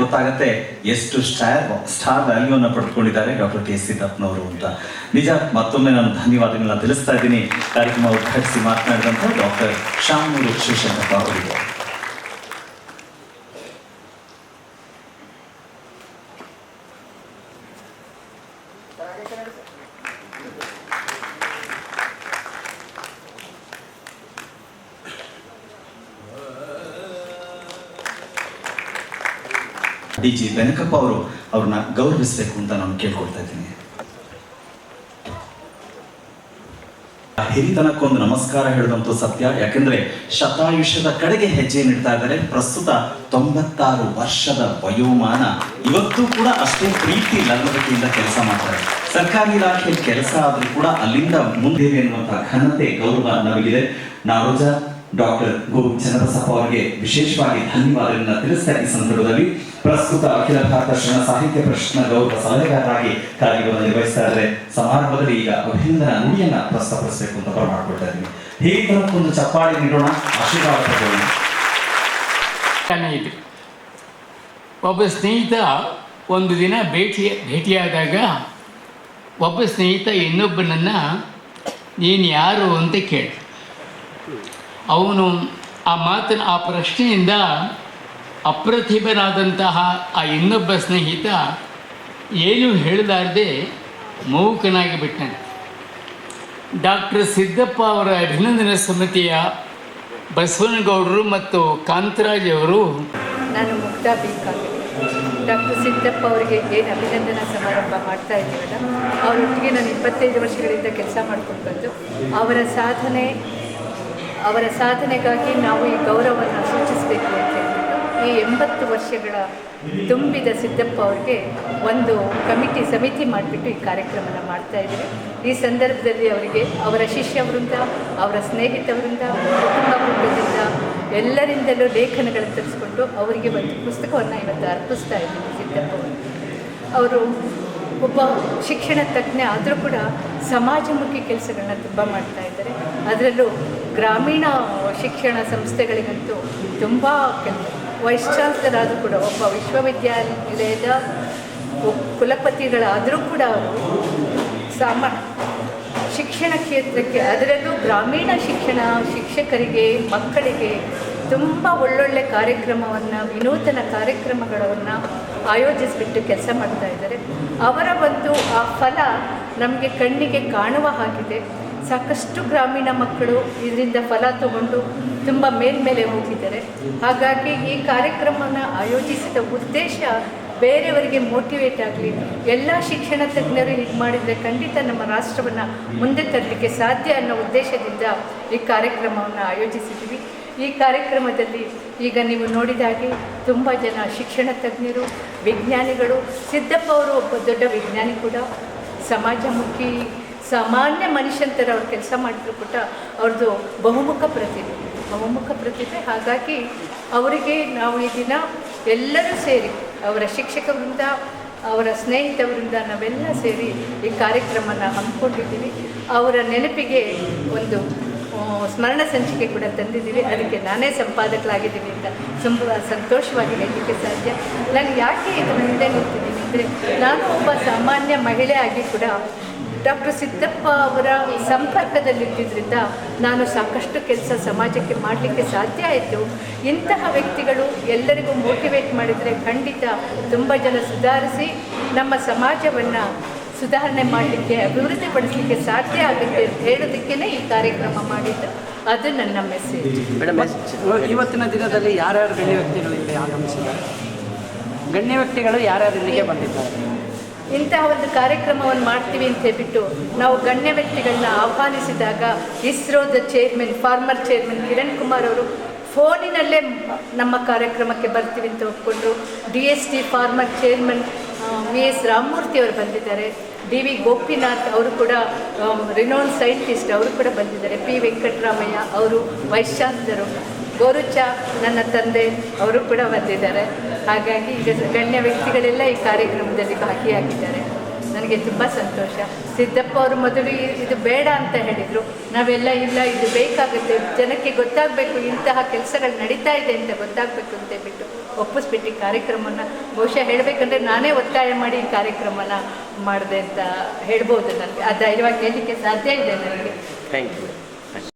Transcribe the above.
ಗೊತ್ತಾಗತ್ತೆ ಎಷ್ಟು star star ವ್ಯಾಲ್ಯೂವನ್ನು ಪಡೆದುಕೊಂಡಿದ್ದಾರೆ ಡಾಕ್ಟರ್ ಕೆ ಸಿದ್ದಪ್ಪನವರು ಅಂತ. ನಿಜ, ಮತ್ತೊಮ್ಮೆ ನಾನು ಧನ್ಯವಾದಗಳನ್ನ ತಿಳಿಸ್ತಾ ಇದ್ದೀನಿ. ಕಾರ್ಯಕ್ರಮ ಉದ್ಘಾಟಿಸಿ ಮಾತನಾಡಿದಂಥ ಡಾಕ್ಟರ್ ಶಾಮೂರು ಶಿವಶಂಕರಪ್ಪ ಅವರಿಗೆ. ಡಿ ಜಿ ಬೆನಕಪ್ಪ ಅವರು ಅವ್ರನ್ನ ಗೌರವಿಸಬೇಕು ಅಂತ ನಾನು ಕೇಳ್ಕೊಳ್ತಾ ಇದ್ದೀನಿ. ಹಿರಿತನಕ್ಕೊಂದು ನಮಸ್ಕಾರ ಹೇಳಿದಂತೂ ಸತ್ಯ. ಯಾಕೆಂದ್ರೆ ಶತಾಯುಷ್ಯದ ಕಡೆಗೆ ಹೆಜ್ಜೆ ನೀಡ್ತಾ ಇದ್ದಾರೆ. ಪ್ರಸ್ತುತ ತೊಂಬತ್ತಾರು ವರ್ಷದ ವಯೋಮಾನ ಇವತ್ತು ಕೂಡ ಅಷ್ಟೇ ಪ್ರೀತಿ ಲಗ್ನತೆಯಿಂದ ಕೆಲಸ ಮಾಡ್ತಾರೆ. ಸರ್ಕಾರಿ ಇಲಾಖೆಯಲ್ಲಿ ಕೆಲಸ ಆದ್ರೂ ಕೂಡ ಅಲ್ಲಿಂದ ಮುಂದೆ ಅನ್ನುವಂತಹ ಘನತೆ, ಗೌರವ ನಮಗಿದೆ. ನಾರೋಜ ಡಾಕ್ಟರ್ ಗೋವಿಂದ ಚನ್ನಬಸಪ್ಪ ಅವರಿಗೆ ವಿಶೇಷವಾಗಿ ಧನ್ಯವಾದಗಳನ್ನು ತಿಳಿಸ್ತಾ ಈ ಸಂದರ್ಭದಲ್ಲಿ. ಪ್ರಸ್ತುತ ಅಖಿಲ ಭಾರತ ಶರಣ ಸಾಹಿತ್ಯ ಪ್ರಶ್ನ ಗೌರವ ಸಲಹೆಗಾರರಾಗಿ ಕಾರ್ಯವನ್ನು ನಿರ್ವಹಿಸ್ತಾ ಇದ್ದಾರೆ. ಸಮಾರಂಭದಲ್ಲಿ ಈಗ ಅಭಿನಂದನ ನುಡಿಯನ್ನ ಪ್ರಸ್ತಾಪಿಸಬೇಕು ಅಂತ ಬರಮಾಡ್ಕೊಳ್ತಾ ಇದ್ದೀನಿ. ಹೇಗೆ ಚಪ್ಪಾಳೆ ನೀಡೋಣ, ಆಶೀರ್ವಾದ ಇದೆ. ಒಬ್ಬ ಸ್ನೇಹಿತ ಒಂದು ದಿನ ಭೇಟಿ, ಭೇಟಿಯಾದಾಗ ಒಬ್ಬ ಸ್ನೇಹಿತ ಇನ್ನೊಬ್ಬನನ್ನು, ನೀನು ಯಾರು? ಅಂತ ಕೇಳಿ ಅವನು ಆ ಮಾತಿನ ಆ ಪ್ರಶ್ನೆಯಿಂದ ಅಪ್ರತಿಭನಾದಂತಹ ಆ ಇನ್ನೊಬ್ಬ ಸ್ನೇಹಿತ ಏನೂ ಹೇಳಲಾರದೆ ಮೌಕನಾಗಿ ಬಿಟ್ಟನು. ಡಾಕ್ಟರ್ ಸಿದ್ದಪ್ಪ ಅವರ ಅಭಿನಂದನ ಸಮಿತಿಯ ಬಸವನಗೌಡರು ಮತ್ತು ಕಾಂತರಾಜ್ ಅವರು ನಾನು ಮುಗ್ಧಾ ಬೇಕಾಗಿದೆ. ಡಾಕ್ಟರ್ ಸಿದ್ದಪ್ಪ ಅವರಿಗೆ ಏನು ಅಭಿನಂದನಾ ಸಮಾರಂಭ ಮಾಡ್ತಾ ಇದ್ದೀವಲ್ಲ, ಅವರೊಟ್ಟಿಗೆ ನಾನು ಇಪ್ಪತ್ತೈದು ವರ್ಷಗಳಿಂದ ಕೆಲಸ ಮಾಡ್ಕೊಂಡು ಬಂದು ಅವರ ಸಾಧನೆ ಅವರ ಸಾಧನೆಗಾಗಿ ನಾವು ಈ ಗೌರವವನ್ನು ಸೂಚಿಸಬೇಕು ಅಂತ ಈ ಎಂಬತ್ತು ವರ್ಷಗಳ ತುಂಬಿದ ಸಿದ್ದಪ್ಪ ಅವರಿಗೆ ಒಂದು ಕಮಿಟಿ ಸಮಿತಿ ಮಾಡಿಬಿಟ್ಟು ಈ ಕಾರ್ಯಕ್ರಮನ ಮಾಡ್ತಾ ಇದ್ದೀವಿ ಈ ಸಂದರ್ಭದಲ್ಲಿ ಅವರಿಗೆ ಅವರ ಶಿಷ್ಯ ವೃಂದ, ಅವರ ಸ್ನೇಹಿತ ವೃಂದ, ಕುಟುಂಬ ವೃಂದದಿಂದ ಎಲ್ಲರಿಂದಲೂ ಲೇಖನಗಳನ್ನು ತರಿಸ್ಕೊಂಡು ಅವರಿಗೆ ಒಂದು ಪುಸ್ತಕವನ್ನು ಇವತ್ತು ಅರ್ಪಿಸ್ತಾ ಇದ್ದೀವಿ ಸಿದ್ದಪ್ಪ ಅವರು ಒಬ್ಬ ಶಿಕ್ಷಣ ತಜ್ಞ ಆದರೂ ಕೂಡ ಸಮಾಜಮುಖಿ ಕೆಲಸಗಳನ್ನ ತುಂಬ ಮಾಡ್ತಾ ಇದ್ದಾರೆ. ಅದರಲ್ಲೂ ಗ್ರಾಮೀಣ ಶಿಕ್ಷಣ ಸಂಸ್ಥೆಗಳಿಗಂತೂ ತುಂಬ ಕೆಲಸ ವೈಸ್ ಕೂಡ ಒಬ್ಬ ವಿಶ್ವವಿದ್ಯಾನಿಲಯದ ಕುಲಪತಿಗಳಾದರೂ ಕೂಡ ಅವರು ಸಾಮ, ಶಿಕ್ಷಣ ಕ್ಷೇತ್ರಕ್ಕೆ ಅದರಲ್ಲೂ ಗ್ರಾಮೀಣ ಶಿಕ್ಷಣ ಶಿಕ್ಷಕರಿಗೆ, ಮಕ್ಕಳಿಗೆ ತುಂಬ ಒಳ್ಳೊಳ್ಳೆ ಕಾರ್ಯಕ್ರಮವನ್ನು, ವಿನೂತನ ಕಾರ್ಯಕ್ರಮಗಳನ್ನು ಆಯೋಜಿಸಿಬಿಟ್ಟು ಕೆಲಸ ಮಾಡ್ತಾ ಇದ್ದಾರೆ. ಅವರ ಒಂದು ಆ ಫಲ ನಮಗೆ ಕಣ್ಣಿಗೆ ಕಾಣುವ ಹಾಗಿದೆ. ಸಾಕಷ್ಟು ಗ್ರಾಮೀಣ ಮಕ್ಕಳು ಇದರಿಂದ ಫಲ ತಗೊಂಡು ತುಂಬ ಮೇಲ್ಮೇಲೆ ಹೋಗಿದ್ದಾರೆ. ಹಾಗಾಗಿ ಈ ಕಾರ್ಯಕ್ರಮವನ್ನು ಆಯೋಜಿಸಿದ ಉದ್ದೇಶ ಬೇರೆಯವರಿಗೆ ಮೋಟಿವೇಟ್ ಆಗಲಿ, ಎಲ್ಲ ಶಿಕ್ಷಣ ತಜ್ಞರು ಹೀಗೆ ಮಾಡಿದರೆ ಖಂಡಿತ ನಮ್ಮ ರಾಷ್ಟ್ರವನ್ನು ಮುಂದೆ ತರಲಿಕ್ಕೆ ಸಾಧ್ಯ ಅನ್ನೋ ಉದ್ದೇಶದಿಂದ ಈ ಕಾರ್ಯಕ್ರಮವನ್ನು ಆಯೋಜಿಸಿದ್ದೀವಿ. ಈ ಕಾರ್ಯಕ್ರಮದಲ್ಲಿ ಈಗ ನೀವು ನೋಡಿದ ಹಾಗೆ ತುಂಬ ಜನ ಶಿಕ್ಷಣ ತಜ್ಞರು, ವಿಜ್ಞಾನಿಗಳು, ಸಿದ್ದಪ್ಪ ಅವರು ಒಬ್ಬ ದೊಡ್ಡ ವಿಜ್ಞಾನಿ ಕೂಡ, ಸಮಾಜಮುಖಿ ಸಾಮಾನ್ಯ ಮನುಷ್ಯಂತರ ಅವ್ರು ಕೆಲಸ ಮಾಡಿದ್ರು ಕೂಡ ಅವ್ರದ್ದು ಬಹುಮುಖ ಪ್ರತಿಭೆ. ಬಹುಮುಖ ಪ್ರತಿಭೆ. ಹಾಗಾಗಿ ಅವರಿಗೆ ನಾವು ಈ ದಿನ ಎಲ್ಲರೂ ಸೇರಿ, ಅವರ ಶಿಕ್ಷಕ ವೃಂದ ಅವರ ಸ್ನೇಹಿತ ವೃಂದ ನಾವೆಲ್ಲ ಸೇರಿ ಈ ಕಾರ್ಯಕ್ರಮನ ಹಮ್ಮಿಕೊಂಡಿದ್ದೀವಿ. ಅವರ ನೆನಪಿಗೆ ಒಂದು ಸ್ಮರಣ ಸಂಚಿಕೆ ಕೂಡ ತಂದಿದ್ದೀವಿ. ಅದಕ್ಕೆ ನಾನೇ ಸಂಪಾದಕಳಾಗಿದ್ದೀನಿ ಅಂತ ತುಂಬ ಸಂತೋಷವಾಗಿ ಹೇಳಲಿಕ್ಕೆ ಸಾಧ್ಯ. ನಾನು ಯಾಕೆ ಇದು ಮುಂದೆ ನಿಂತಿದ್ದೀನಿ ಅಂದರೆ, ನಾನು ಒಬ್ಬ ಸಾಮಾನ್ಯ ಮಹಿಳೆ ಆಗಿ ಕೂಡ ಡಾಕ್ಟರ್ ಸಿದ್ದಪ್ಪ ಅವರ ಸಂಪರ್ಕದಲ್ಲಿದ್ದರಿಂದ ನಾನು ಸಾಕಷ್ಟು ಕೆಲಸ ಸಮಾಜಕ್ಕೆ ಮಾಡಲಿಕ್ಕೆ ಸಾಧ್ಯ ಆಯಿತು. ಇಂತಹ ವ್ಯಕ್ತಿಗಳು ಎಲ್ಲರಿಗೂ ಮೋಟಿವೇಟ್ ಮಾಡಿದರೆ ಖಂಡಿತ ತುಂಬ ಜನ ಸುಧಾರಿಸಿ ನಮ್ಮ ಸಮಾಜವನ್ನು ಸುಧಾರಣೆ ಮಾಡಲಿಕ್ಕೆ ಅಭಿವೃದ್ಧಿಪಡಿಸಲಿಕ್ಕೆ ಸಾಧ್ಯ ಆಗುತ್ತೆ ಅಂತ ಹೇಳೋದಕ್ಕೇ ಈ ಕಾರ್ಯಕ್ರಮ ಮಾಡಿದ್ದು. ಅದು ನನ್ನ ಮೆಸೇಜ್ ಮೇಡಮ್ ಇವತ್ತಿನ ದಿನದಲ್ಲಿ ಯಾರ್ಯಾರು ಗಣ್ಯ ವ್ಯಕ್ತಿಗಳು ಇಲ್ಲಿ ಆಗಮಿಸಿದ್ದಾರೆ? ಗಣ್ಯ ವ್ಯಕ್ತಿಗಳು ಯಾರ್ಯಾರು ಇಲ್ಲಿಗೆ ಬಂದಿದ್ದಾರೆ? ಇಂತಹ ಒಂದು ಕಾರ್ಯಕ್ರಮವನ್ನು ಮಾಡ್ತೀವಿ ಅಂತ ಹೇಳ್ಬಿಟ್ಟು ನಾವು ಗಣ್ಯ ವ್ಯಕ್ತಿಗಳನ್ನ ಆಹ್ವಾನಿಸಿದಾಗ ಇಸ್ರೋದ chairman former chairman Kiran Kumar ಅವರು ಫೋನಿನಲ್ಲೇ ನಮ್ಮ ಕಾರ್ಯಕ್ರಮಕ್ಕೆ ಬರ್ತೀವಿ ಅಂತ ಒಪ್ಕೊಂಡ್ರು. D S T former chairman V S Ramamurthy ಅವರು ಬಂದಿದ್ದಾರೆ. ಡಿ ವಿ ಗೋಪಿನಾಥ್ ಅವರು ಕೂಡ ರಿನೋನ್ ಸೈಂಟಿಸ್ಟ್ ಅವರು ಕೂಡ ಬಂದಿದ್ದಾರೆ. ಪಿ ವೆಂಕಟರಾಮಯ್ಯ ಅವರು ವೈಶಾಂತರು ಗೋರುಚ ನನ್ನ ತಂದೆ, ಅವರು ಕೂಡ ಬಂದಿದ್ದಾರೆ. ಹಾಗಾಗಿ ಈಗ ಗಣ್ಯ ವ್ಯಕ್ತಿಗಳೆಲ್ಲ ಈ ಕಾರ್ಯಕ್ರಮದಲ್ಲಿ ಭಾಗಿಯಾಗಿದ್ದಾರೆ. ನನಗೆ ತುಂಬ ಸಂತೋಷ. ಸಿದ್ದಪ್ಪ ಅವರು ಮೊದಲು ಇದು ಬೇಡ ಅಂತ ಹೇಳಿದರು. ನಾವೆಲ್ಲ ಇಲ್ಲ, ಇದು ಬೇಕಾಗುತ್ತೆ. ಜನಕ್ಕೆ ಗೊತ್ತಾಗಬೇಕು, ಇಂತಹ ಕೆಲಸಗಳು ನಡೀತಾ ಇದೆ ಅಂತ ಗೊತ್ತಾಗಬೇಕು ಅಂತ ಹೇಳ್ಬಿಟ್ಟು ಒಪ್ಪಿಸ್ಬಿಟ್ಟು ಈ ಕಾರ್ಯಕ್ರಮನ ಬಹುಶಃ ಹೇಳಬೇಕಂದ್ರೆ ನಾನೇ ಒತ್ತಾಯ ಮಾಡಿ ಈ ಕಾರ್ಯಕ್ರಮನ ಮಾಡಿದೆ ಅಂತ ಹೇಳ್ಬೋದು ನನಗೆ. ಆ ಧೈರ್ಯವಾಗಿ ಹೇಳಲಿಕ್ಕೆ ಸಾಧ್ಯ ಇದೆ ನನಗೆ. Thank you